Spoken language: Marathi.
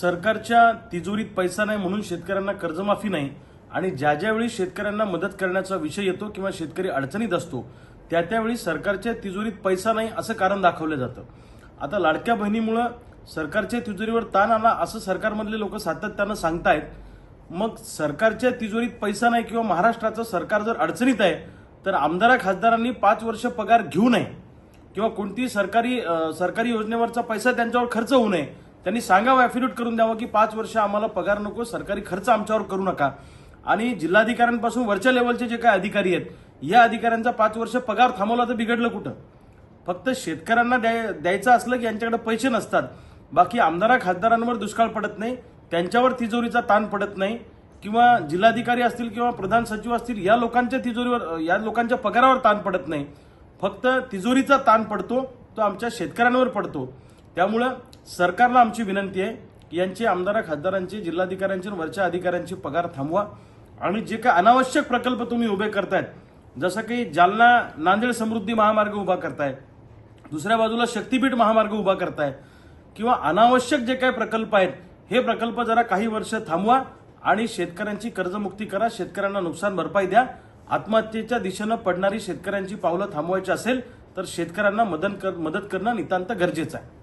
सरकारच्या तिजोरीत पैसा नाही म्हणून शेतकऱ्यांना कर्जमाफी नाही आणि ज्या ज्यावेळी शेतकऱ्यांना मदत करण्याचा विषय येतो किंवा शेतकरी अडचणीत असतो त्या त्यावेळी सरकारच्या तिजोरीत पैसा नाही असं कारण दाखवलं जातं. आता लाडक्या बहिणीमुळं सरकारच्या तिजोरीवर ताण आला असं सरकारमधले लोक सातत्यानं सांगतायत. मग सरकारच्या तिजोरीत पैसा नाही किंवा महाराष्ट्राचं सरकार जर अडचणीत आहे तर आमदारा खासदारांनी पाच वर्ष पगार घेऊ नये. किंवा कोणतीही सरकारी सरकारी योजनेवरचा पैसा त्यांच्यावर खर्च होऊ नये. त्यांनी सांगावं ॲफिडेविट करून द्यावं की पाच वर्ष आम्हाला पगार नको सरकारी खर्च आमच्यावर करू नका. आणि जिल्हाधिकाऱ्यांपासून वरच्या लेवलचे जे काही अधिकारी आहेत या अधिकाऱ्यांचा पाच वर्ष पगार थांबवला तर बिघडलं कुठं? फक्त शेतकऱ्यांना द्याय द्यायचं असलं की यांच्याकडे पैसे नसतात. बाकी आमदारा खासदारांवर दुष्काळ पडत नाही त्यांच्यावर तिजोरीचा ताण पडत नाही किंवा जिल्हाधिकारी असतील किंवा प्रधान सचिव असतील या लोकांच्या तिजोरीवर या लोकांच्या पगारावर ताण पडत नाही. फक्त तिजोरीचा ताण पडतो तो आमच्या शेतकऱ्यांवर पडतो. त्यामुळं सरकारला आमची विनंती आहे की यांचे आमदार खासदारांचे जिल्हाधिकाऱ्यांचे वरच्या अधिकाऱ्यांचे पगार थांबवा आणि जे काही अनावश्यक प्रकल्प तुम्ही उभे करतायत जसं की जालना नांदेड समृद्धी महामार्ग उभा करताय दुसऱ्या बाजूला शक्तीपीठ महामार्ग उभा करताय किंवा अनावश्यक जे काही प्रकल्प आहेत हे प्रकल्प जरा काही वर्ष थांबवा आणि शेतकऱ्यांची कर्जमुक्ती करा शेतकऱ्यांना नुकसान भरपाई द्या. आत्महत्येच्या दिशेनं पडणारी शेतकऱ्यांची पावलं थांबवायची असेल तर शेतकऱ्यांना मदत कर- मदत करणं नितांत गरजेचं आहे.